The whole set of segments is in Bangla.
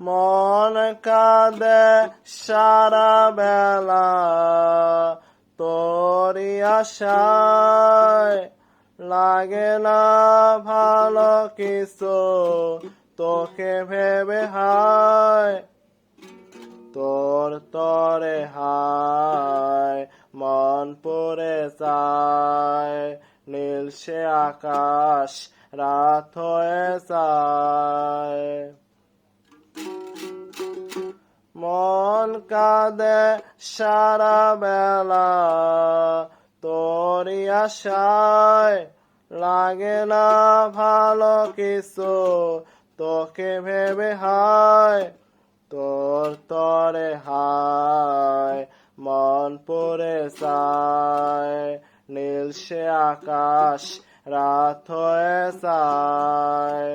মন কাঁদে সারা বেলা তোরি আশায় লাগে না ভালো কিছু, তোকে ভেবে হায়, তোর তরে হায়, মন পড়ে যায়, নীল সে আকাশ রাত হয়ে যায়। মন কাঁদে সারা বেলা। তোরি আশায় লাগে না ভালো কিছু, তোকে ভেবে হায়, তোর তরে হায়, মন পড়ে যায়। নীল সে আকাশ রাত হয়ে যায়।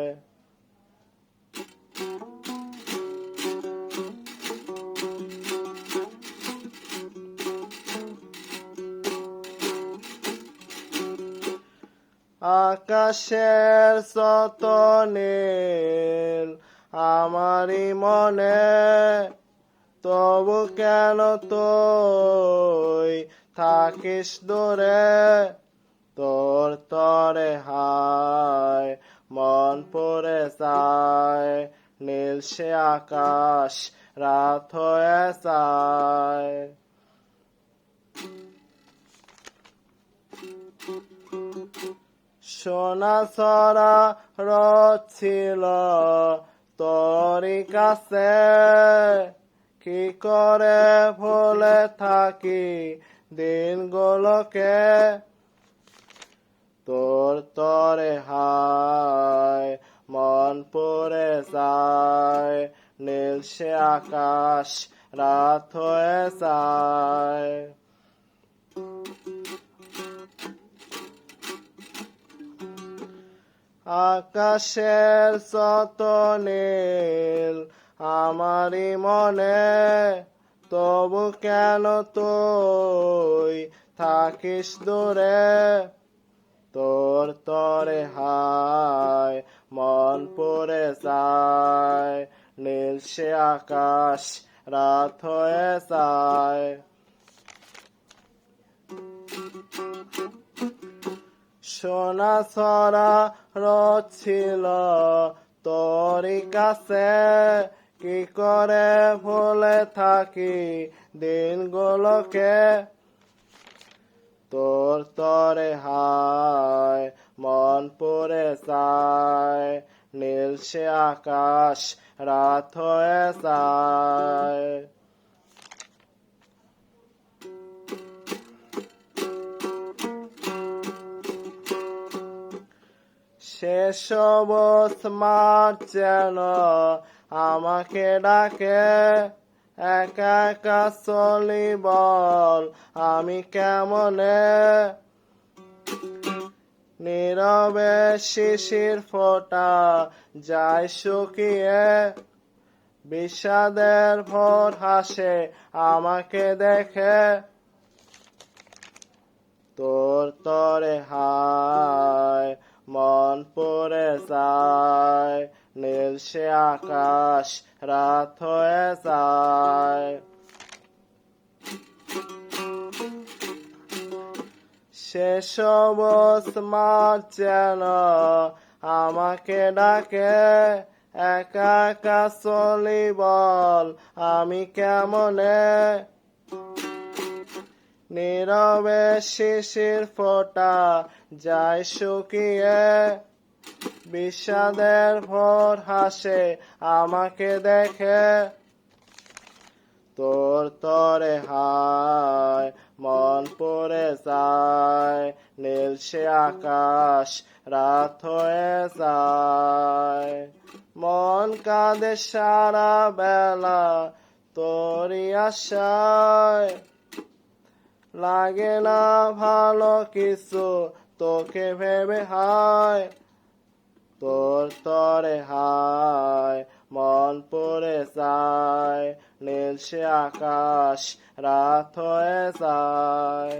আকাশের শত নীল আমারই মনে। তবু কেন তুই থাকিস দূরে? তোর তরে হায়, মন পড়ে যায়, নীল সে আকাশ রাত হয়ে যায়। সোনা সরা রছিল তোরি কাছে। কি করে ভুলে থাকি দিনগুলোকে? তোর তরে হায়, মন পড়ে যায়, নীল সে আকাশ রাত হয়ে যায়। আকাশের শত নীল আমারই মনে, তবু কেন তুই থাকিস দূরে? তোর তরে হায়, মন পড়ে যায়, নীল সে আকাশ রাত হয়ে যায়। সোনা সরা রছিল তোরি কাছে কি করে ভুলে থাকি দিনগুলোকে? তোর তরে হায়, মন পড়ে যায় নীল সে আকাশ রাত হয়ে যায় শেষ মার যেন আমাকে ডাকে, একা একা চলি বল, আমি কেমনে? নীরবে শিশির ফোটা যায় শুকিয়ে, বিষাদের ভোর হাসে আমাকে দেখে। তোর তরে হায় যায় নীল সে আকাশ রাত হয়ে যায়। মার যেন আমাকে ডাকে, একা একা চলি বল আমি কেমনে? নীরবে শিশির ফোটা যায় শুকিয়ে বিষাদের ভোর হাসে, আমাকে দেখে। তোর তরে হায়, মন পড়ে যায়, নীল সে আকাশ রাত হয়ে যায়। মন কাঁদে সারা বেলা, তোরই আশায়। লাগে না ভালো কিছু, তোকে ভেবে হায়। তোর তরে হায় মন পড়ে যায় নীল সে আকাশ রাত হয়ে যায়।